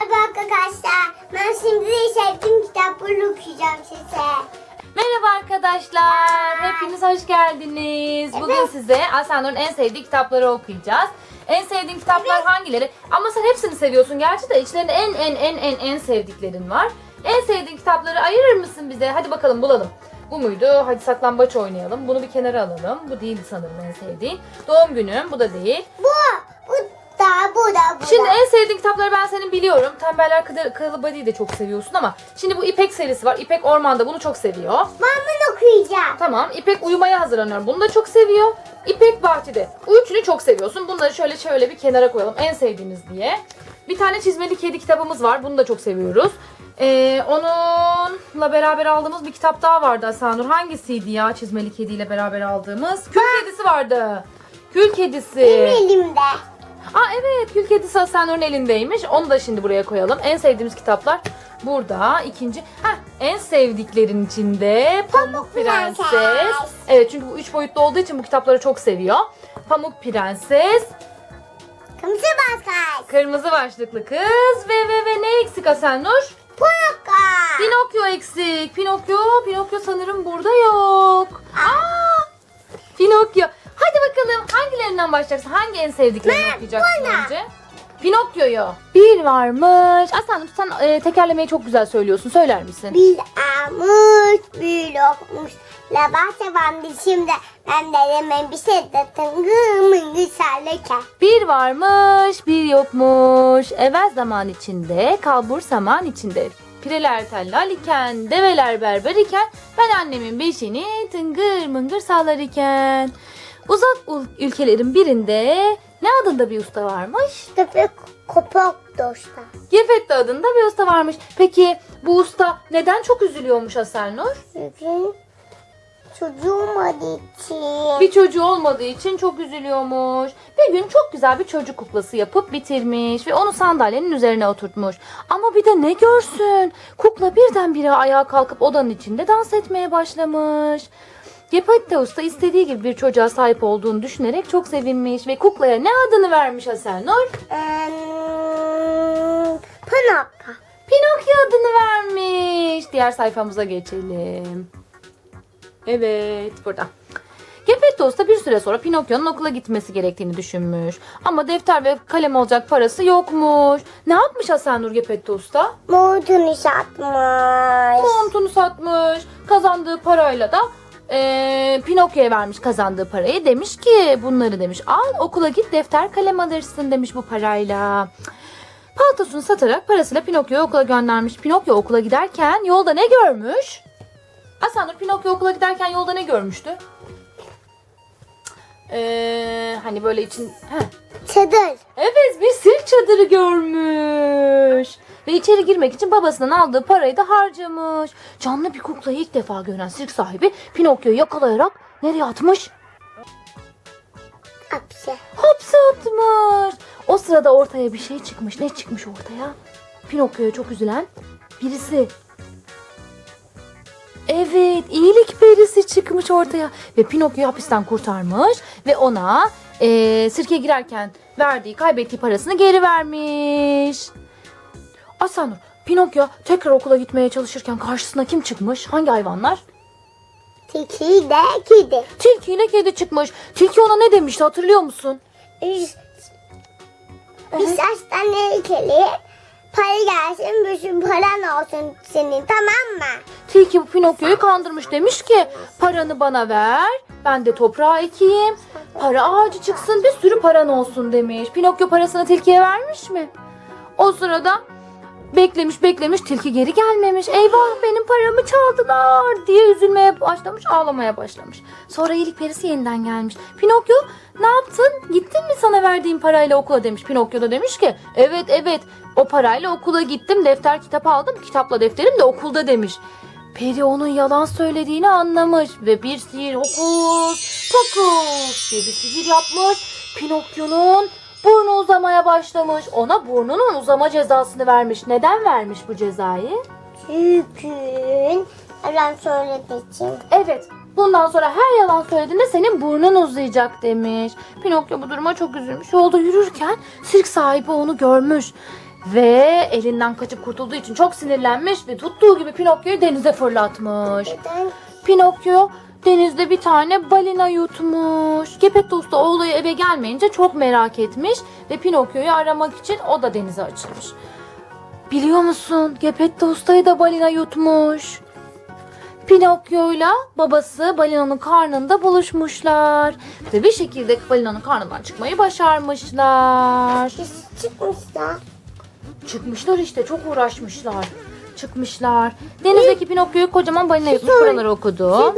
Merhaba arkadaşlar. Ben şimdi sevdiğim kitapları okuyacağım size. Merhaba arkadaşlar. Hepiniz hoş geldiniz. Bugün Evet. size Asenur'un en sevdiği kitapları okuyacağız. En sevdiğin kitaplar hangileri? Ama sen hepsini seviyorsun gerçi de içlerinde en en en en en sevdiklerin var. En sevdiğin kitapları ayırır mısın bize? Hadi bakalım bulalım. Bu muydu? Hadi saklambaç oynayalım. Bunu bir kenara alalım. Bu değildi sanırım en sevdiğin. Doğum günüm. Bu da değil. Bu Şimdi en sevdiğin kitapları ben senin biliyorum. Tembeller Kıdı- Kılı Body'yi de çok seviyorsun ama şimdi bu İpek serisi var. İpek Orman'da bunu çok seviyor. Ben bunu okuyacağım. Tamam. İpek uyumaya hazırlanıyor. Bunu da çok seviyor. İpek bahçede. Bu üçünü çok seviyorsun. Bunları şöyle şöyle bir kenara koyalım. En sevdiğimiz diye. Bir tane çizmeli kedi kitabımız var. Bunu da çok seviyoruz. Ee, onunla beraber aldığımız bir kitap daha vardı Asanur. Hangisiydi ya çizmeli kediyle beraber aldığımız? Kül kedisi vardı. Kül kedisi. Benim elimde. Aa evet Kül Kedisi Asenur'un elindeymiş. Onu da şimdi buraya koyalım. En sevdiğimiz kitaplar burada. İkinci. Heh, en sevdiklerin içinde Pamuk Prenses. Prenses. Evet çünkü bu üç boyutlu olduğu için bu kitapları çok seviyor. Pamuk Prenses, Kımsı baskas. Kırmızı Başlıklı Kız ve ve ve ne eksik Asenur? Punaka. Pinokyo eksik. Pinokyo, Pinokyo sanırım burada yok. Aa! Pinokyo. Hadi bakalım hangilerinden başlayacaksın? Hangi en sevdiklerini Ben okuyacaksın önce? Pinokyo'yu. Bir varmış. Aslan sen e, tekerlemeyi çok güzel söylüyorsun. Söyler misin? Bir almış, bir yokmuş. Labasa bandı şimdi. Ben de hemen bir şey de tıngır mıngır sarılırken. Bir varmış, bir yokmuş. Evvel zaman içinde, kalbur saman içinde. Pireler tellal iken, develer berber iken, ben annemin beşini tıngır mıngır sağlar iken. Uzak ülkelerin birinde ne adında bir usta varmış? Köpek kopuk dostlar. Gefette adında bir usta varmış. Peki bu usta neden çok üzülüyormuş Asernur? Çünkü çocuğum olmadığı için. Bir çocuğu olmadığı için çok üzülüyormuş. Bir gün çok güzel bir çocuk kuklası yapıp bitirmiş ve onu sandalyenin üzerine oturtmuş. Ama bir de ne görsün? Kukla birdenbire ayağa kalkıp odanın içinde dans etmeye başlamış. Geppetto Usta istediği gibi bir çocuğa sahip olduğunu düşünerek çok sevinmiş ve kuklaya ne adını vermiş Asenur? Eee, Punaka. Pinokyo adını vermiş. Diğer sayfamıza geçelim. Evet burada. Geppetto Usta bir süre sonra Pinokyo'nun okula gitmesi gerektiğini düşünmüş. Ama defter ve kalem alacak parası yokmuş. Ne yapmış Hasan Nur Geppetto Usta? Montunu satmış. Montunu satmış. Kazandığı parayla da eee Pinokyo'ya vermiş kazandığı parayı. Demiş ki bunları demiş al okula git defter kalem alırsın demiş bu parayla. Paltosunu satarak parasıyla Pinokyo'yu okula göndermiş. Pinokyo okula giderken yolda ne görmüş? Asanur Pinokyo okula giderken yolda ne görmüştü? Eee hani böyle için... Heh. Çadır. Evet bir sirk çadırı görmüş. Ve içeri girmek için babasından aldığı parayı da harcamış. Canlı bir kuklayı ilk defa gören sirk sahibi Pinokyo'yu yakalayarak nereye atmış? Hapse. Hapse atmış. O sırada ortaya bir şey çıkmış. Ne çıkmış ortaya? Pinokyo'ya çok üzülen birisi. Evet, iyilik perisi çıkmış ortaya ve Pinokyo'yu hapisten kurtarmış ve ona eee, sirke girerken verdiği, kaybettiği parasını geri vermiş. Asanur, Pinokyo tekrar okula gitmeye çalışırken karşısına kim çıkmış? Hangi hayvanlar? Tiki de kedi. Tilki ile kedi çıkmış. Tilki ona ne demişti hatırlıyor musun? Biz, biz hastaneye gidelim. Para gelsin, sürü paran olsun senin tamam mı? Tilki bu Pinokyo'yu kandırmış demiş ki paranı bana ver ben de toprağa ekeyim para ağacı çıksın bir sürü paran olsun demiş. Pinokyo parasını tilkiye vermiş mi? O sırada beklemiş beklemiş tilki geri gelmemiş. Eyvah benim paramı çaldılar diye üzülmeye başlamış ağlamaya başlamış. Sonra iyilik perisi yeniden gelmiş. Pinokyo ne yaptın? Gittin mi sana verdiğim parayla okula demiş. Pinokyo da demiş ki evet evet o parayla okula gittim defter kitap aldım kitapla defterim de okulda demiş. Peri onun yalan söylediğini anlamış ve bir sihir hokus pokus diye bir sihir yapmış. Pinokyo'nun burnu uzamaya başlamış. Ona burnunun uzama cezasını vermiş. Neden vermiş bu cezayı? Çünkü yalan söylediği için. Evet bundan sonra her yalan söylediğinde senin burnun uzayacak demiş. Pinokyo bu duruma çok üzülmüş. Yolda yürürken sirk sahibi onu görmüş. Ve elinden kaçıp kurtulduğu için çok sinirlenmiş ve tuttuğu gibi Pinokyo'yu denize fırlatmış. Neden? Pinokyo denizde bir tane balina yutmuş. Gepetto Usta oğlu eve gelmeyince çok merak etmiş ve Pinokyo'yu aramak için o da denize açılmış. Biliyor musun? Gepetto Usta'yı da balina yutmuş. Pinokyo'yla babası balinanın karnında buluşmuşlar. Ve bir şekilde balinanın karnından çıkmayı başarmışlar. Çıkmışlar. Çıkmışlar işte çok uğraşmışlar. Çıkmışlar. Denizdeki Pinokyo'yu kocaman balina yutmuş buraları okudu.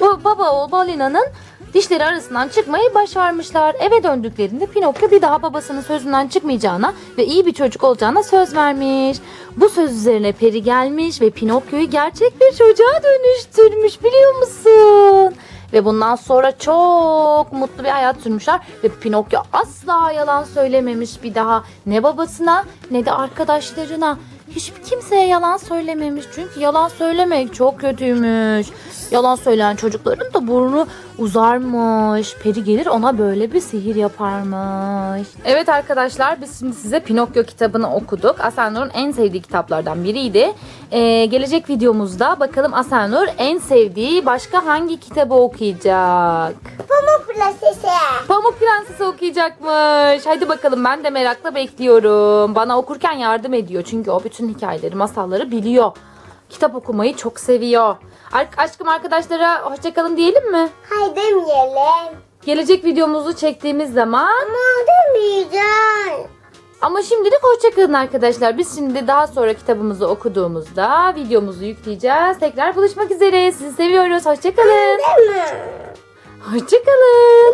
Bu baba oğul balinanın dişleri arasından çıkmayı başarmışlar. Eve döndüklerinde Pinokyo bir daha babasının sözünden çıkmayacağına ve iyi bir çocuk olacağına söz vermiş. Bu söz üzerine peri gelmiş ve Pinokyo'yu gerçek bir çocuğa dönüştürmüş biliyor musun? Ve bundan sonra çok mutlu bir hayat sürmüşler ve Pinokyo asla yalan söylememiş bir daha ne babasına ne de arkadaşlarına. Hiçbir kimseye yalan söylememiş çünkü yalan söylemek çok kötüymüş. Yalan söyleyen çocukların da burnu uzarmış. Peri gelir ona böyle bir sihir yaparmış. Evet arkadaşlar biz şimdi size Pinokyo kitabını okuduk. Asenur'un en sevdiği kitaplardan biriydi. Ee, gelecek videomuzda bakalım Asenur en sevdiği başka hangi kitabı okuyacak? Pamuk Prensesi. Pamuk Prensesi okuyacakmış. Hadi bakalım ben de merakla bekliyorum. Bana okurken yardım ediyor. Çünkü o bütün hikayeleri, masalları biliyor. Kitap okumayı çok seviyor. Ar- aşkım arkadaşlara hoşçakalın diyelim mi? Haydi demeyelim. Gelecek videomuzu çektiğimiz zaman Ama demeyeceğim. ama şimdilik hoşçakalın arkadaşlar. Biz şimdi daha sonra kitabımızı okuduğumuzda videomuzu yükleyeceğiz. Tekrar buluşmak üzere. Sizi seviyoruz. Hoşçakalın. Deme. Hoşçakalın.